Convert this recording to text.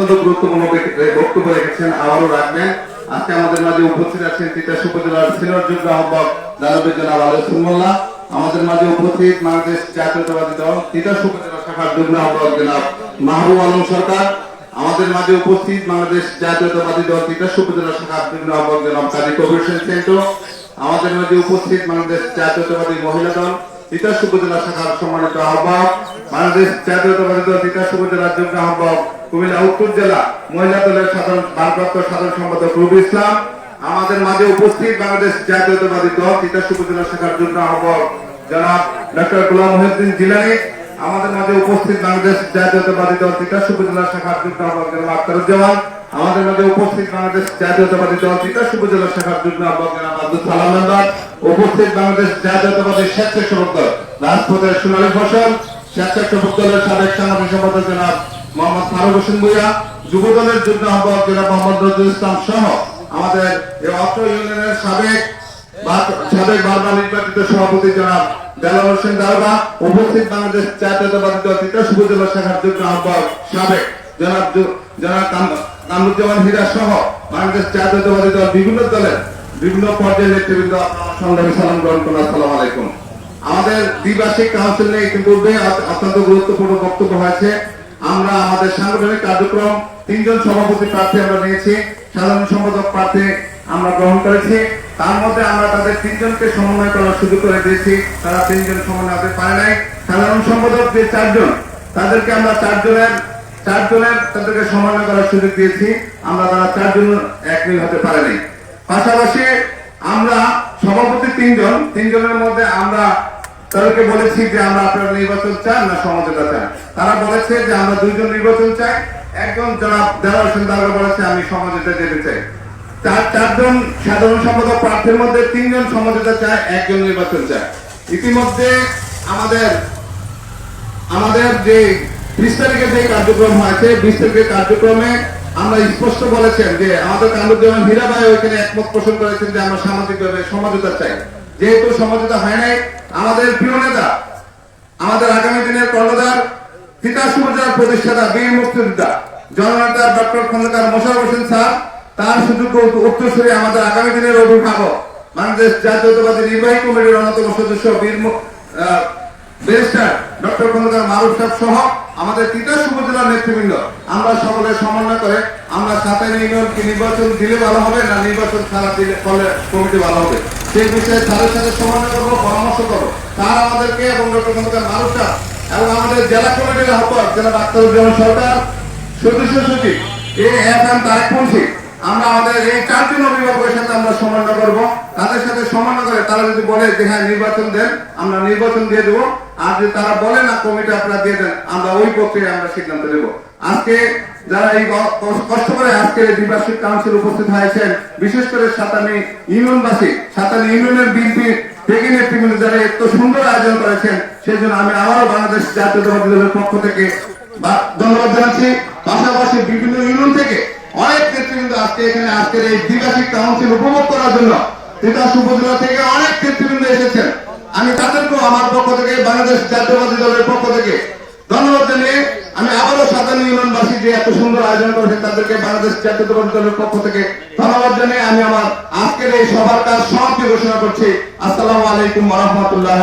অত্যন্ত গুরুত্বপূর্ণ বক্তব্য রেখেছেন, আবারও রাখবেন। আজকে আমাদের মাঝে উপস্থিত আছেন তিতাস উপজেলার সিনিয়র যুগ্ম আহ্বায়ক দানবীর জনাব মোল্লা আমাদের মাঝে উপস্থিত বাংলাদেশ জাতীয়তাবাদী দল, তিতাস উপজেলা শাখার যুগ্ম আহ্বায়ক জনাব মাহবুব আলম সরকার। আমাদের মাঝে উপস্থিত বাংলাদেশ জাতীয়তাবাদী দল, তিতাস উপজেলা শাখার যুগ্ম আহ্বায়ক জনাব কাজী কবির হোসেন সেন্টো। আমাদের মাঝে উপস্থিত বাংলাদেশ জাতীয়তাবাদী মহিলা দল, তিতাস উপজেলা শাখার সম্মানিত আহ্বায়ক। বাংলাদেশ জাতীয়তাবাদী দল, তিতাস উপজেলার যুগ্ম আহ্বায়ক কুমিল্লা উত্তর জেলা মহিলা দলের সাধারণ ভারপ্রাপ্ত সাধারণ সম্পাদক রবি ইসলাম, আমাদের মাঝে উপস্থিত বাংলাদেশ জাতীয়তাবাদী দল তিতাস উপজেলা শাখার যুগ্ম আহ্বায়ক জনাব ডক্টর গোলাম মহিউদ্দিন জিলানি, আমাদের মাঝে উপস্থিত বাংলাদেশ জাতীয়তাবাদী দল তিতাস উপজেলা শাখার যুগ্ম আহ্বায়ক জনাব আখতারুজ্জামান আমাদের মাঝে উপস্থিত বাংলাদেশ জাতীয়তাবাদী দল তিতাস উপজেলা শাখার যুগ্ম আহ্বায়ক জনাব আব্দুল সালাম মেম্বার উপস্থিত বাংলাদেশ জাতীয়তাবাদী স্বেচ্ছাসেবক দল রাজপথের সোনালী ফসল, স্বেচ্ছাসেবক দলের সাবেক সাংগঠনিক সম্পাদক জনাব মোহাম্মদ ফারুক হোসেন ভুইয়া যুব দলের যুগ্ম আহ্বায়ক জনাব মোহাম্মদ নজরুল ইসলাম সহ আমাদের এই অত্র ইউনিয়নের সাবেক সাবেক বারবার নির্বাচিত সভাপতি জনাব দেলাল হোসেন দারোগা, উপস্থিত বাংলাদেশ জাতীয়তাবাদী দল তিতাস উপজেলা শাখার যুগ্ম আহ্বায়ক সাবেক জনাব জনাব কামরুজ্জামান হীরা সহ বাংলাদেশ জাতীয়তাবাদী দল বিভিন্ন দলের বিভিন্ন পর্যায়ের নেতৃবৃন্দ সংগ্রামী সালাম গ্রহণ করুন, আসসালামু আলাইকুম। আমাদের দ্বিবার্ষিক কাউন্সিল নিয়ে ইতিপূর্বে অত্যন্ত গুরুত্বপূর্ণ বক্তব্য হয়েছে। আমরা আমাদের সাংগঠনিক কার্যক্রম, তিনজন সভাপতি প্রার্থী আমরা নিয়েছি, সাধারণ সম্পাদক প্রার্থী আমরা গ্রহণ করেছি। তার মধ্যে আমরা তাদের তিনজনকে সমন্বয় করার সুযোগ করে দিয়েছি। তারা তিনজন সমন্বয় হতে পারে নাই। সাধারণ সম্পাদক যে চারজন, তাদেরকে আমরা চারজনের চারজনের তাদেরকে সমন্বয় করার সুযোগ দিয়েছি। আমরা তারা চারজন এক মিল হতে পারেনি পাশাপাশি আমরা সভাপতি তিনজন, তিনজনের মধ্যে আমরা তাদেরকে বলেছি যে আমরা আপনারা নির্বাচন চান না সমঝোতা চান? তারা বলেছে যে আমরা দুইজন নির্বাচন চাই। একজন জনাব দেওয়ার হোসেন দারোগা বলেছে, আমি সমঝোতা যেতে চাই। চার চারজন সাধারণ সম্পাদক প্রার্থীর মধ্যে তিনজন সমঝোতা চায়, একজন নির্বাচন চায়। ইতিমধ্যে আমাদের আমাদের যে বিশ তারিখে যে কার্যক্রম হয়েছে, বিশ তারিখের কার্যক্রমে আমরা স্পষ্ট বলেছেন যে আমাদের কামরুজ্জামান হীরা ভাই ওইখানে একমত পোষণ করেছেন যে আমরা সামাজিকভাবে সমঝোতা চাই। যেহেতু সমঝোতা হয় নাই, আমাদের প্রিয় নেতা, আমাদের আগামী দিনের কর্ণধার তিতাস উপজেলার প্রতিষ্ঠাতা, বীর মুক্তিযোদ্ধা, জননেতা ডক্টর খন্দকার মোশারফ হোসেন স্যার, তার সুযোগ্য উত্তরসূরি আমাদের আগামী দিনের অভিভাবক, বাংলাদেশ জাতীয়তাবাদী নির্বাহী কমিটির অন্যতম সদস্য, বীর ডক্টর আমাদের নেতৃবৃন্দ। আমরা করে আমরা ইউনিয়নকে নির্বাচন দিলে ভালো হবে না নির্বাচন ছাড়া দিলে ফলে কমিটি ভালো হবে। সেই বিষয়ে স্যারের সাথে সমন্বয় করব, পরামর্শ করব স্যার আমাদেরকে এবং ডক্টর মারুফ এবং আমাদের জেলা কমিটির আহ্বায়ক, জেলা ডাক্তারুজ্জামান সরকার, সদস্য সচিব, এ এফ এম তারেক আমরা আমাদের এই চারজন অভিভাবকের সাথে আমরা সমন্বয় করব। তাদের সাথে সমন্বয় করে তারা যদি বলে যে হ্যাঁ নির্বাচন দেন, আমরা নির্বাচন দিয়ে দেবো। আর যদি তারা বলে না, কমিটি আপনারা দিয়ে দেন, আমরা ওই প্রক্রিয়ায় আমরা সিদ্ধান্ত নেব। আজকে যারা এই কষ্ট করে আজকে দ্বিবার্ষিক কাউন্সিল উপস্থিত হয়েছেন, বিশেষ করে সাতানি ইউনিয়নবাসী, সাতানি ইউনিয়নের বিএনপি যারা এত সুন্দর আয়োজন করেছেন সেই জন্য আমি আবারও বাংলাদেশ দলের পক্ষ থেকে ধন্যবাদ জানাচ্ছি। পাশাপাশি বিভিন্ন ইউনিয়ন থেকে অনেক নেতৃবৃন্দ আজকে এখানে আজকের এই দ্বিবার্ষিক কাউন্সিল উপভোগ করার জন্য তিতাস উপজেলা থেকে অনেক নেতৃবৃন্দ এসেছেন। আমি তাদেরকেও আমার পক্ষ থেকে, বাংলাদেশ জাতীয়বাদী দলের পক্ষ থেকে ধন্যবাদ জানিয়ে আমি আবারও সাধারণ ইউনিয়নবাসী যে এত সুন্দর আয়োজন করেছে, তাদেরকে বাংলাদেশ জাতীয় দলের পক্ষ থেকে ধন্যবাদ জানিয়ে আমি আমার আজকের এই সভার কাজ সমাপ্তি ঘোষণা করছি। আসসালামু আলাইকুম রহমতুল্লাহ